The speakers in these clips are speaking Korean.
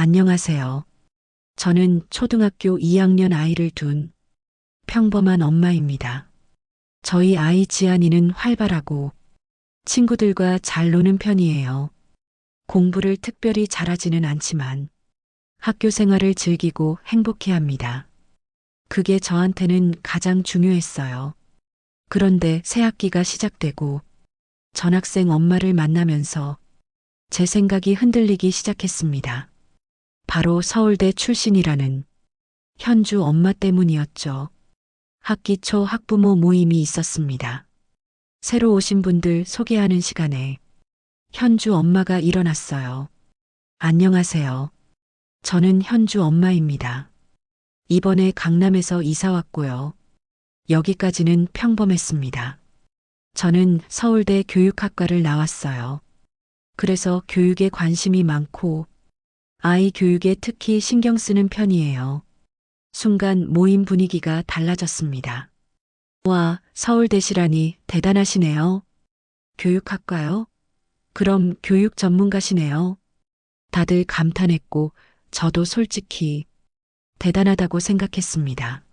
안녕하세요. 저는 초등학교 2학년 아이를 둔 평범한 엄마입니다. 저희 아이 지안이는 활발하고 친구들과 잘 노는 편이에요. 공부를 특별히 잘하지는 않지만 학교 생활을 즐기고 행복해 합니다. 그게 저한테는 가장 중요했어요. 그런데 새 학기가 시작되고 전학생 엄마를 만나면서 제 생각이 흔들리기 시작했습니다. 바로 서울대 출신이라는 현주 엄마 때문이었죠. 학기 초 학부모 모임이 있었습니다. 새로 오신 분들 소개하는 시간에 현주 엄마가 일어났어요. 안녕하세요. 저는 현주 엄마입니다. 이번에 강남에서 이사 왔고요. 여기까지는 평범했습니다. 저는 서울대 교육학과를 나왔어요. 그래서 교육에 관심이 많고 아이 교육에 특히 신경 쓰는 편이에요. 순간 모임 분위기가 달라졌습니다. 와, 서울대시라니 대단하시네요. 교육학과요? 그럼 교육 전문가시네요. 다들 감탄했고 저도 솔직히 대단하다고 생각했습니다.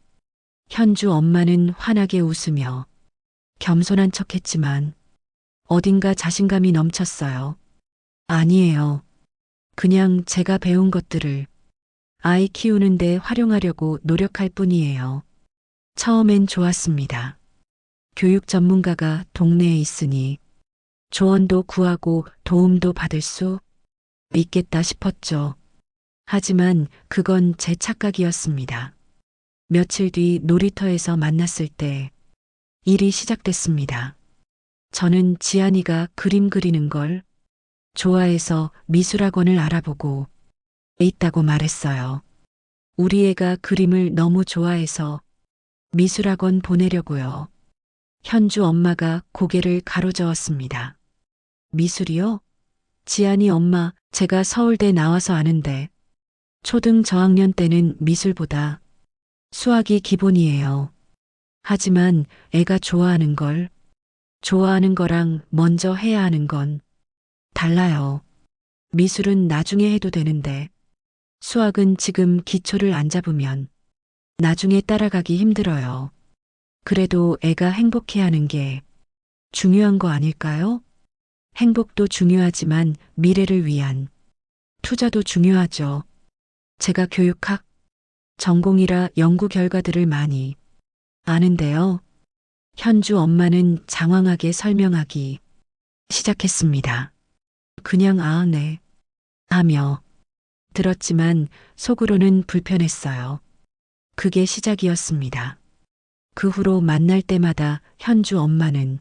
현주 엄마는 환하게 웃으며 겸손한 척 했지만 어딘가 자신감이 넘쳤어요. 아니에요. 그냥 제가 배운 것들을 아이 키우는데 활용하려고 노력할 뿐이에요. 처음엔 좋았습니다. 교육 전문가가 동네에 있으니 조언도 구하고 도움도 받을 수 있겠다 싶었죠. 하지만 그건 제 착각이었습니다. 며칠 뒤 놀이터에서 만났을 때 일이 시작됐습니다. 저는 지안이가 그림 그리는 걸 좋아해서 미술학원을 알아보고 있다고 말했어요. 우리 애가 그림을 너무 좋아해서 미술학원 보내려고요. 현주 엄마가 고개를 가로저었습니다. 미술이요? 지안이 엄마, 제가 서울대 나와서 아는데 초등 저학년 때는 미술보다 수학이 기본이에요. 하지만 애가 좋아하는 걸, 좋아하는 거랑 먼저 해야 하는 건 달라요. 미술은 나중에 해도 되는데 수학은 지금 기초를 안 잡으면 나중에 따라가기 힘들어요. 그래도 애가 행복해 하는 게 중요한 거 아닐까요? 행복도 중요하지만 미래를 위한 투자도 중요하죠. 제가 교육학 전공이라 연구 결과들을 많이 아는데요. 현주 엄마는 장황하게 설명하기 시작했습니다. 그냥 아, 네. 하며 들었지만 속으로는 불편했어요. 그게 시작이었습니다. 그 후로 만날 때마다 현주 엄마는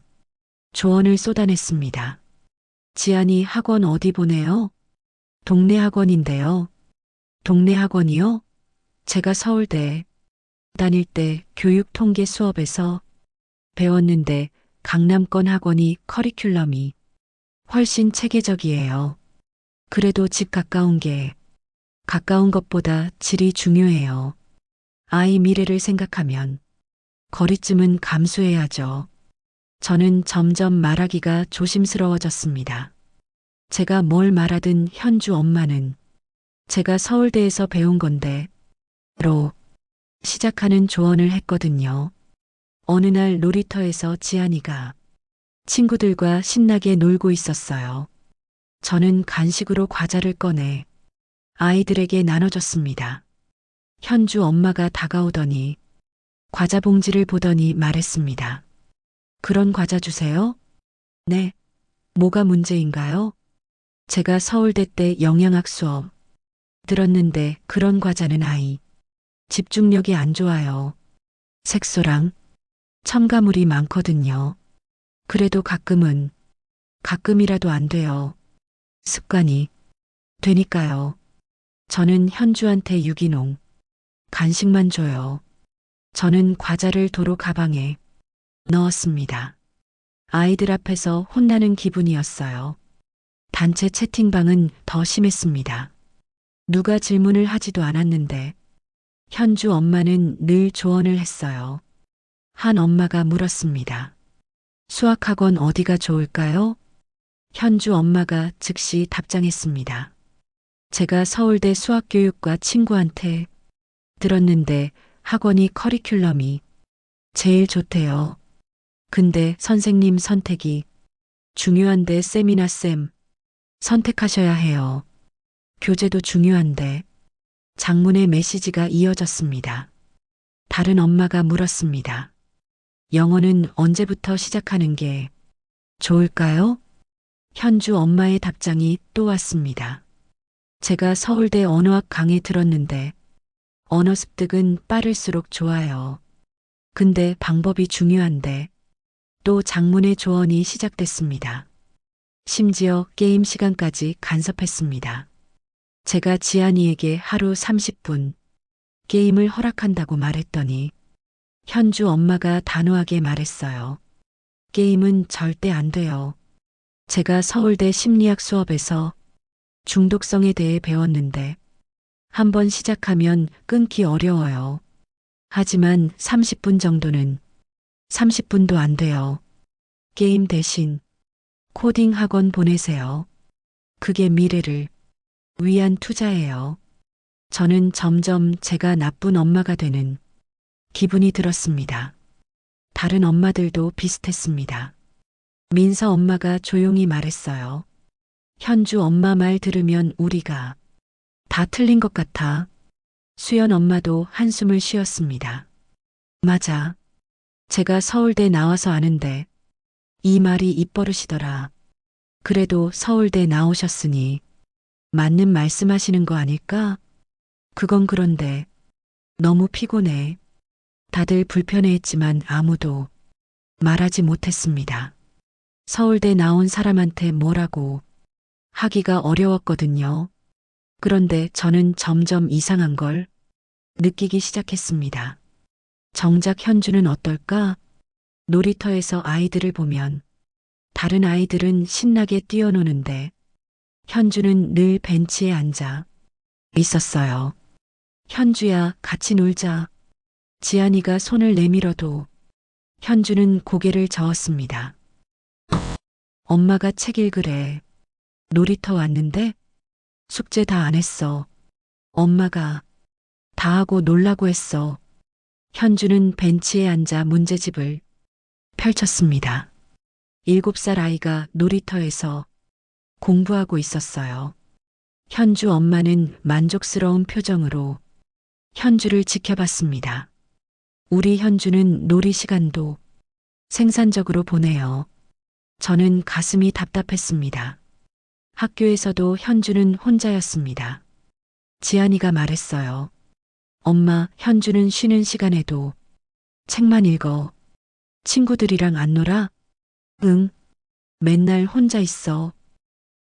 조언을 쏟아냈습니다. 지안이 학원 어디 보내요? 동네 학원인데요. 동네 학원이요? 제가 서울대 다닐 때 교육 통계 수업에서 배웠는데 강남권 학원이 커리큘럼이 훨씬 체계적이에요. 그래도 집 가까운 게 가까운 것보다 질이 중요해요. 아이 미래를 생각하면 거리쯤은 감수해야죠. 저는 점점 말하기가 조심스러워졌습니다. 제가 뭘 말하든 현주 엄마는 제가 서울대에서 배운 건데 로 시작하는 조언을 했거든요. 어느 날 놀이터에서 지안이가 친구들과 신나게 놀고 있었어요. 저는 간식으로 과자를 꺼내 아이들에게 나눠줬습니다. 현주 엄마가 다가오더니 과자 봉지를 보더니 말했습니다. 그런 과자 주세요? 네. 뭐가 문제인가요? 제가 서울대 때 영양학 수업 들었는데 그런 과자는 아이 집중력이 안 좋아요. 색소랑 첨가물이 많거든요. 그래도 가끔은 가끔이라도 안 돼요. 습관이 되니까요. 저는 현주한테 유기농 간식만 줘요. 저는 과자를 도로 가방에 넣었습니다. 아이들 앞에서 혼나는 기분이었어요. 단체 채팅방은 더 심했습니다. 누가 질문을 하지도 않았는데 현주 엄마는 늘 조언을 했어요. 한 엄마가 물었습니다. 수학학원 어디가 좋을까요? 현주 엄마가 즉시 답장했습니다. 제가 서울대 수학교육과 친구한테 들었는데 학원이 커리큘럼이 제일 좋대요. 근데 선생님 선택이 중요한데 쌤이나 쌤 선택하셔야 해요. 교재도 중요한데 장문의 메시지가 이어졌습니다. 다른 엄마가 물었습니다. 영어는 언제부터 시작하는 게 좋을까요? 현주 엄마의 답장이 또 왔습니다. 제가 서울대 언어학 강의 들었는데 언어 습득은 빠를수록 좋아요. 근데 방법이 중요한데 또 장문의 조언이 시작됐습니다. 심지어 게임 시간까지 간섭했습니다. 제가 지안이에게 하루 30분 게임을 허락한다고 말했더니 현주 엄마가 단호하게 말했어요. 게임은 절대 안 돼요. 제가 서울대 심리학 수업에서 중독성에 대해 배웠는데 한번 시작하면 끊기 어려워요. 하지만 30분 정도는 30분도 안 돼요. 게임 대신 코딩 학원 보내세요. 그게 미래를 위한 투자예요. 저는 점점 제가 나쁜 엄마가 되는 기분이 들었습니다. 다른 엄마들도 비슷했습니다. 민서 엄마가 조용히 말했어요. 현주 엄마 말 들으면 우리가 다 틀린 것 같아. 수연 엄마도 한숨을 쉬었습니다. 맞아. 제가 서울대 나와서 아는데 이 말이 입버릇이더라. 그래도 서울대 나오셨으니 맞는 말씀하시는 거 아닐까? 그건 그런데 너무 피곤해. 다들 불편해했지만 아무도 말하지 못했습니다. 서울대 나온 사람한테 뭐라고 하기가 어려웠거든요. 그런데 저는 점점 이상한 걸 느끼기 시작했습니다. 정작 현주는 어떨까? 놀이터에서 아이들을 보면 다른 아이들은 신나게 뛰어노는데 현주는 늘 벤치에 앉아 있었어요. 현주야, 같이 놀자. 지안이가 손을 내밀어도 현주는 고개를 저었습니다. 엄마가 책 읽으래. 놀이터 왔는데 숙제 다 안 했어. 엄마가 다 하고 놀라고 했어. 현주는 벤치에 앉아 문제집을 펼쳤습니다. 일곱 살 아이가 놀이터에서 공부하고 있었어요. 현주 엄마는 만족스러운 표정으로 현주를 지켜봤습니다. 우리 현주는 놀이 시간도 생산적으로 보내요. 저는 가슴이 답답했습니다. 학교에서도 현주는 혼자였습니다. 지안이가 말했어요. 엄마, 현주는 쉬는 시간에도 책만 읽어. 친구들이랑 안 놀아? 응. 맨날 혼자 있어.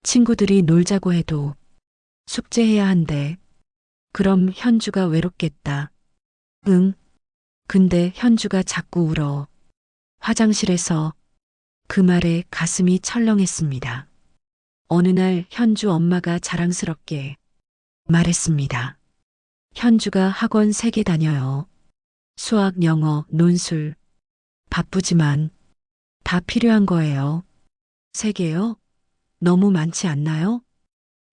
친구들이 놀자고 해도 숙제해야 한대. 그럼 현주가 외롭겠다. 응. 근데 현주가 자꾸 울어. 화장실에서 그 말에 가슴이 철렁했습니다. 어느 날 현주 엄마가 자랑스럽게 말했습니다. 현주가 학원 세개 다녀요. 수학, 영어, 논술. 바쁘지만 다 필요한 거예요. 세 개요? 너무 많지 않나요?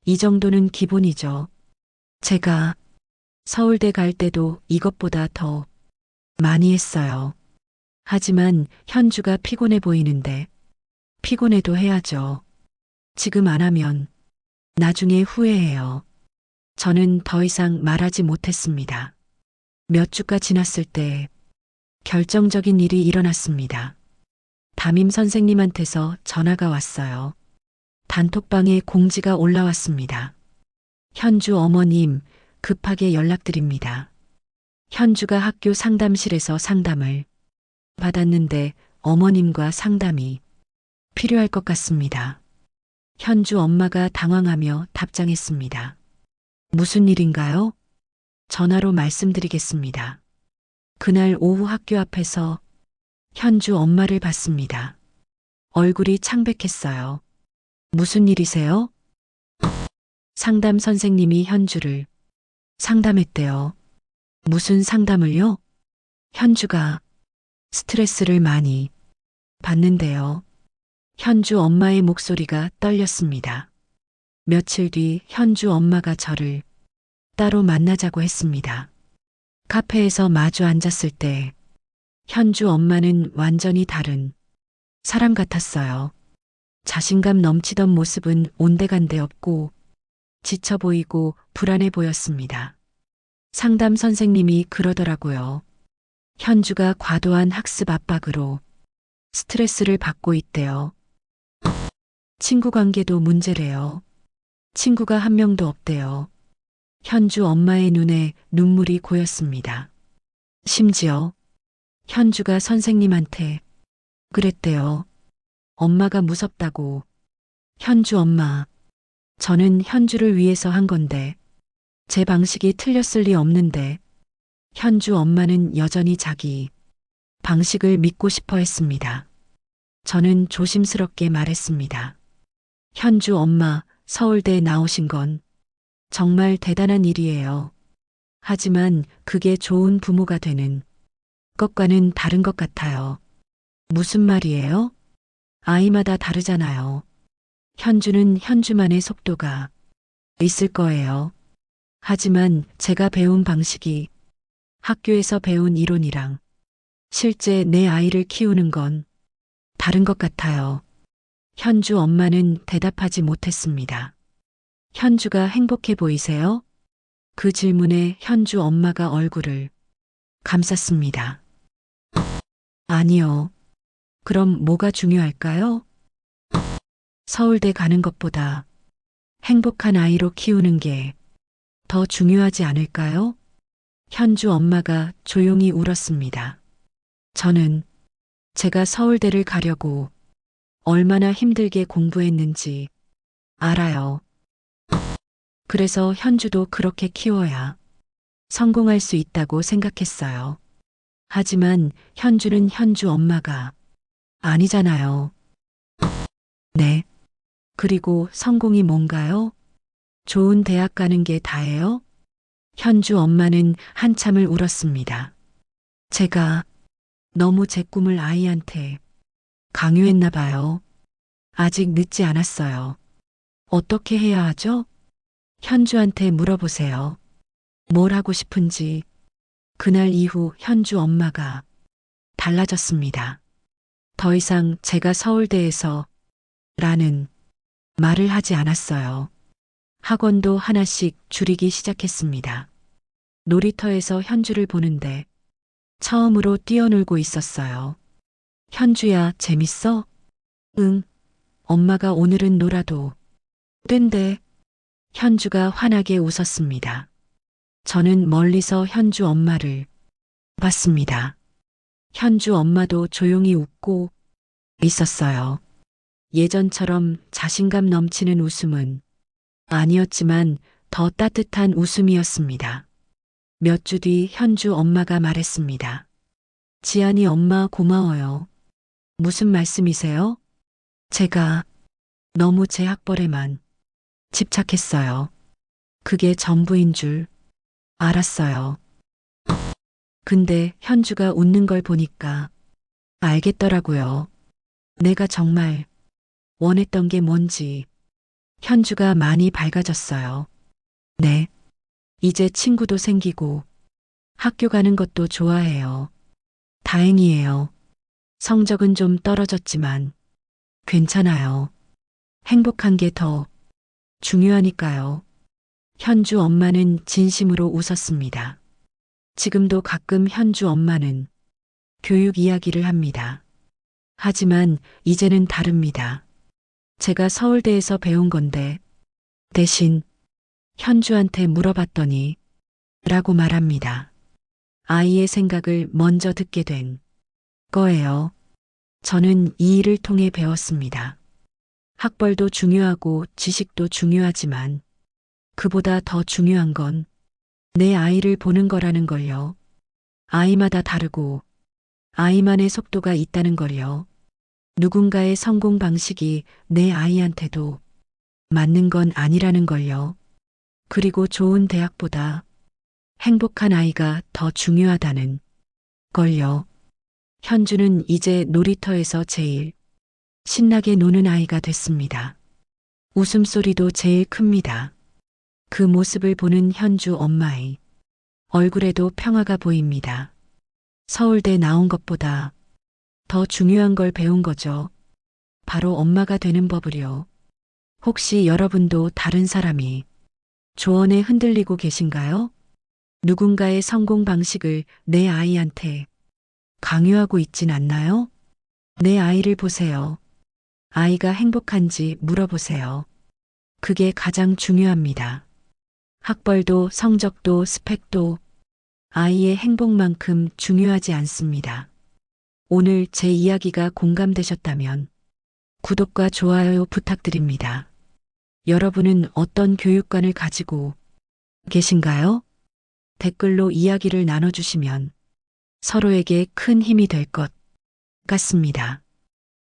이 정도는 기본이죠. 제가 서울대 갈 때도 이것보다 더 많이 했어요. 하지만 현주가 피곤해 보이는데 피곤해도 해야죠. 지금 안 하면 나중에 후회해요. 저는 더 이상 말하지 못했습니다. 몇 주가 지났을 때 결정적인 일이 일어났습니다. 담임 선생님한테서 전화가 왔어요. 단톡방에 공지가 올라왔습니다. 현주 어머님, 급하게 연락드립니다. 현주가 학교 상담실에서 상담을 받았는데 어머님과 상담이 필요할 것 같습니다. 현주 엄마가 당황하며 답장했습니다. 무슨 일인가요? 전화로 말씀드리겠습니다. 그날 오후 학교 앞에서 현주 엄마를 봤습니다. 얼굴이 창백했어요. 무슨 일이세요? 상담 선생님이 현주를 상담했대요. 무슨 상담을요? 현주가 스트레스를 많이 받는데요. 현주 엄마의 목소리가 떨렸습니다. 며칠 뒤 현주 엄마가 저를 따로 만나자고 했습니다. 카페에서 마주 앉았을 때 현주 엄마는 완전히 다른 사람 같았어요. 자신감 넘치던 모습은 온데간데 없고 지쳐 보이고 불안해 보였습니다. 상담 선생님이 그러더라고요. 현주가 과도한 학습 압박으로 스트레스를 받고 있대요. 친구 관계도 문제래요. 친구가 한 명도 없대요. 현주 엄마의 눈에 눈물이 고였습니다. 심지어 현주가 선생님한테 그랬대요. 엄마가 무섭다고. 현주 엄마. 저는 현주를 위해서 한 건데 제 방식이 틀렸을 리 없는데 현주 엄마는 여전히 자기 방식을 믿고 싶어 했습니다. 저는 조심스럽게 말했습니다. 현주 엄마 서울대 나오신 건 정말 대단한 일이에요. 하지만 그게 좋은 부모가 되는 것과는 다른 것 같아요. 무슨 말이에요? 아이마다 다르잖아요. 현주는 현주만의 속도가 있을 거예요. 하지만 제가 배운 방식이 학교에서 배운 이론이랑 실제 내 아이를 키우는 건 다른 것 같아요. 현주 엄마는 대답하지 못했습니다. 현주가 행복해 보이세요? 그 질문에 현주 엄마가 얼굴을 감쌌습니다. 아니요. 그럼 뭐가 중요할까요? 서울대 가는 것보다 행복한 아이로 키우는 게 더 중요하지 않을까요? 현주 엄마가 조용히 울었습니다. 저는 제가 서울대를 가려고 얼마나 힘들게 공부했는지 알아요. 그래서 현주도 그렇게 키워야 성공할 수 있다고 생각했어요. 하지만 현주는 현주 엄마가 아니잖아요. 네. 그리고 성공이 뭔가요? 좋은 대학 가는 게 다예요? 현주 엄마는 한참을 울었습니다. 제가 너무 제 꿈을 아이한테 강요했나 봐요. 아직 늦지 않았어요. 어떻게 해야 하죠? 현주한테 물어보세요. 뭘 하고 싶은지. 그날 이후 현주 엄마가 달라졌습니다. 더 이상 제가 서울대에서 라는 말을 하지 않았어요. 학원도 하나씩 줄이기 시작했습니다. 놀이터에서 현주를 보는데 처음으로 뛰어놀고 있었어요. 현주야, 재밌어? 응. 엄마가 오늘은 놀아도 된대. 현주가 환하게 웃었습니다. 저는 멀리서 현주 엄마를 봤습니다. 현주 엄마도 조용히 웃고 있었어요. 예전처럼 자신감 넘치는 웃음은 아니었지만 더 따뜻한 웃음이었습니다. 몇 주 뒤 현주 엄마가 말했습니다. 지안이 엄마 고마워요. 무슨 말씀이세요? 제가 너무 제 학벌에만 집착했어요. 그게 전부인 줄 알았어요. 근데 현주가 웃는 걸 보니까 알겠더라고요. 내가 정말 원했던 게 뭔지. 현주가 많이 밝아졌어요. 네. 이제 친구도 생기고 학교 가는 것도 좋아해요. 다행이에요. 성적은 좀 떨어졌지만 괜찮아요. 행복한 게 더 중요하니까요. 현주 엄마는 진심으로 웃었습니다. 지금도 가끔 현주 엄마는 교육 이야기를 합니다. 하지만 이제는 다릅니다. 제가 서울대에서 배운 건데 대신 현주한테 물어봤더니 라고 말합니다. 아이의 생각을 먼저 듣게 된 거예요. 저는 이 일을 통해 배웠습니다. 학벌도 중요하고 지식도 중요하지만 그보다 더 중요한 건 내 아이를 보는 거라는 걸요. 아이마다 다르고 아이만의 속도가 있다는 걸요. 누군가의 성공 방식이 내 아이한테도 맞는 건 아니라는 걸요. 그리고 좋은 대학보다 행복한 아이가 더 중요하다는 걸요. 현주는 이제 놀이터에서 제일 신나게 노는 아이가 됐습니다. 웃음소리도 제일 큽니다. 그 모습을 보는 현주 엄마의 얼굴에도 평화가 보입니다. 서울대 나온 것보다 더 중요한 걸 배운 거죠. 바로 엄마가 되는 법을요. 혹시 여러분도 다른 사람이 조언에 흔들리고 계신가요? 누군가의 성공 방식을 내 아이한테 강요하고 있진 않나요? 내 아이를 보세요. 아이가 행복한지 물어보세요. 그게 가장 중요합니다. 학벌도 성적도 스펙도 아이의 행복만큼 중요하지 않습니다. 오늘 제 이야기가 공감되셨다면 구독과 좋아요 부탁드립니다. 여러분은 어떤 교육관을 가지고 계신가요? 댓글로 이야기를 나눠주시면 서로에게 큰 힘이 될 것 같습니다.